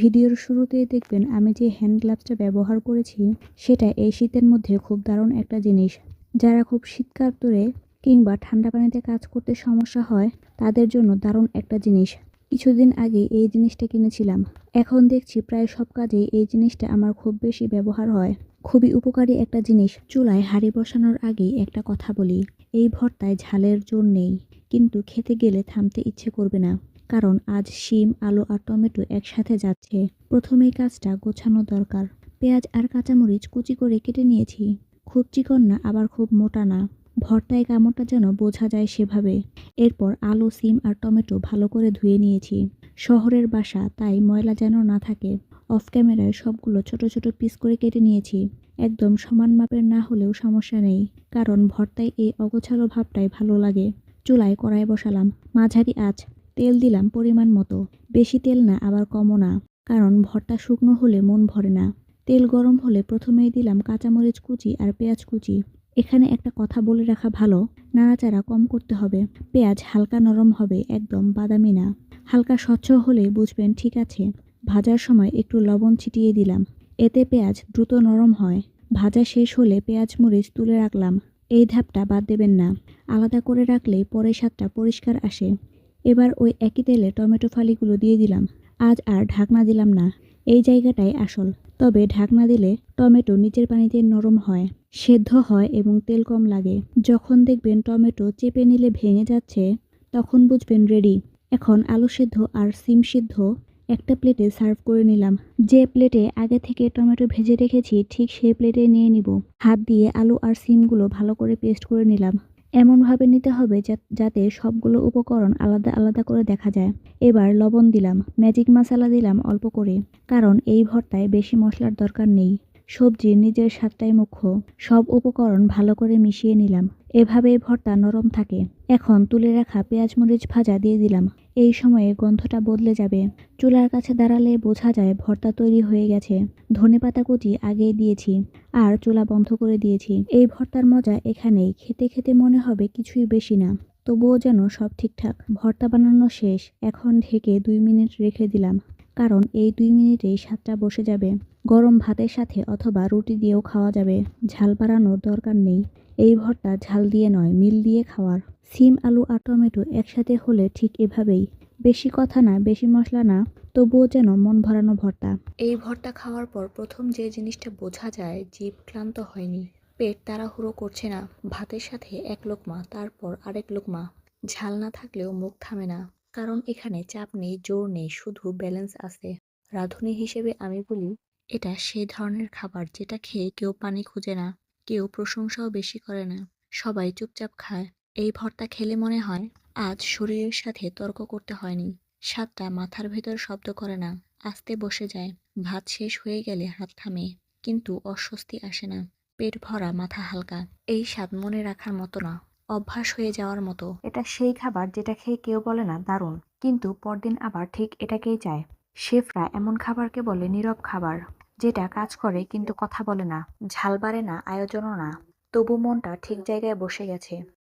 ভিডিওর শুরুতেই দেখবেন আমি যে হ্যান্ড গ্লাভসটা ব্যবহার করেছি, সেটা এই শীতের মধ্যে খুব দারুণ একটা জিনিস। যারা খুব শীতকাতুরে কিংবা ঠান্ডা পানিতে কাজ করতে সমস্যা হয়, তাদের জন্য দারুণ একটা জিনিস। কিছুদিন আগে এই জিনিসটা কিনেছিলাম। এখন দেখছি প্রায় সব কাজেই এই জিনিসটা আমার খুব বেশি ব্যবহার হয়। খুবই উপকারী একটা জিনিস। চুলায় হাঁড়ি বসানোর আগেই একটা কথা বলি, এই ভর্তায় ঝালের জোর নেই, কিন্তু খেতে গেলে থামতে ইচ্ছে করবে না। কারণ আজ শিম, আলু আর টমেটো একসাথে যাচ্ছে। প্রথমেই কাজটা গোছানো দরকার। পেঁয়াজ আর কাঁচামরিচ কুচি করে কেটে নিয়েছি। খুব চিকন না, আবার খুব মোটা না। ভর্তায় কামড়টা যেন বোঝা যায় সেভাবে। এরপর আলু সিম আর টমেটো ভালো করে ধুয়ে নিয়েছি। শহরের বাসা, তাই ময়লা যেন না থাকে। অফ ক্যামেরায় সবগুলো ছোট ছোট পিস করে কেটে নিয়েছি। একদম সমান মাপের না হলেও সমস্যা নেই, কারণ ভর্তায় এই অগোছালো ভাবটাই ভালো লাগে। চুলায় কড়াই বসালাম। মাঝারি আঁচ তেল দিলাম পরিমাণ মতো। বেশি তেল না, আবার কমও না। কারণ ভর্তা শুকনো হলে মন ভরে না। তেল গরম হলে প্রথমেই দিলাম কাঁচামরিচ কুচি আর পেঁয়াজ কুচি। এখানে একটা কথা বলে রাখা ভালো, নাড়াচাড়া কম করতে হবে। পেঁয়াজ হালকা নরম হবে, একদম বাদামি না। হালকা স্বচ্ছ হলেই বুঝবেন ঠিক আছে। ভাজার সময় একটু লবণ ছিটিয়ে দিলাম। এতে পেঁয়াজ দ্রুত নরম হয়। ভাজা শেষ হলে পেঁয়াজ মরিচ তুলে রাখলাম। এই ধাপটা বাদ দেবেন না। আলাদা করে রাখলেই পরে স্বাদটা পরিষ্কার আসে। এবার ওই একই তেলে টমেটো ফালিগুলো দিয়ে দিলাম। আজ আর ঢাকনা দিলাম না। এই জায়গাটাই আসল। তবে ঢাকনা দিলে টমেটো নিচের পানিতে নরম হয়, সেদ্ধ হয় এবং তেল কম লাগে। যখন দেখবেন টমেটো চেপে নিলে ভেঙে যাচ্ছে, তখন বুঝবেন রেডি এখন আলু সেদ্ধ আর সিম সিদ্ধ একটা প্লেটে সার্ভ করে নিলাম। যে প্লেটে আগে থেকে টমেটো ভেজে রেখেছি ঠিক সেই প্লেটে নিয়ে নিব। হাত দিয়ে আলু আর সিমগুলো ভালো করে পেস্ট করে নিলাম। এমনভাবে নিতে হবে যাতে সবগুলো উপকরণ আলাদা আলাদা করে দেখা যায়। এবার লবণ দিলাম, ম্যাজিক মশলা দিলাম অল্প করে, কারণ এই ভর্তায় বেশি মশলার দরকার নেই। সবজির নিজের স্বাদটাই মুখ্য। সব উপকরণ ভালো করে মিশিয়ে নিলাম। এভাবে ভর্তা নরম থাকে। এখন তুলে রাখা পেঁয়াজ মরিচ ভাজা দিয়ে দিলাম। এই সময়ে গন্ধটা বদলে যাবে। চুলার কাছে দাঁড়ালে বোঝা যায় ভর্তা তৈরি হয়ে গেছে। ধনেপাতা কুচি আগেই দিয়েছি আর চুলা বন্ধ করে দিয়েছি। এই ভর্তার মজা এখানেই। খেতে খেতে মনে হবে কিছুই বেশি না। তবুও যেন সব ঠিকঠাক। ভর্তা বানানো শেষ। এখন ঢেকে দুই মিনিট রেখে দিলাম। কারণ এই দুই মিনিটেই স্বাদটা বসে যাবে। গরম ভাতের সাথে অথবা রুটি দিয়েও খাওয়া যাবে। ঝাল বাড়ানোর দরকার নেই। এই ভর্তা ঝাল দিয়ে নয়, মিল দিয়ে খাওয়ার। সিম, আলু আর টমেটো একসাথে হলে ঠিক এভাবেই। বেশি কথা না, বেশি মশলা না, তবুও যেন মন ভরানো ভর্তা। এই ভর্তা খাওয়ার পর প্রথম যে জিনিসটা বোঝা যায়, জীব ক্লান্ত হয়নি। পেট তাড়াহুড়ো করছে না। ভাতের সাথে এক লোকমা, তারপর আরেক লোকমা। ঝাল না থাকলেও মুখ থামে না। কারণ এখানে চাপ নেই, জোর নেই, শুধু ব্যালেন্স আছে। রাঁধুনি হিসেবে আমি বলি, এটা সেই ধরনের খাবার যেটা খেয়ে কেউ পানি খুঁজে না, কেউ প্রশংসাও বেশি করে না, সবাই চুপচাপ খায়। এই ভর্তা খেলে মনে হয়, আজ শরীরের সাথে তর্ক করতে হয়নি, স্বাদটা মাথার ভেতর শব্দ করে না, আস্তে বসে যায়, ভাত শেষ হয়ে গেলে হাত থামে, কিন্তু অস্বস্তি আসে না, পেট ভরা, মাথা হালকা, এই স্বাদ মনে রাখার মতো না। অভ্যাস হয়ে যাওয়ার মতো। এটা সেই খাবার যেটা খেয়ে কেউ বলে না, দারুণ। কিন্তু পরদিন আবার ঠিক এটাকেই চায়। শেফরা এমন খাবারকে বলে নীরব খাবার, যেটা কাজ করে কিন্তু কথা বলে না, ঝাল বাড়ে না, আয়োজনও না। তবু মনটা ঠিক জায়গায় বসে গেছে।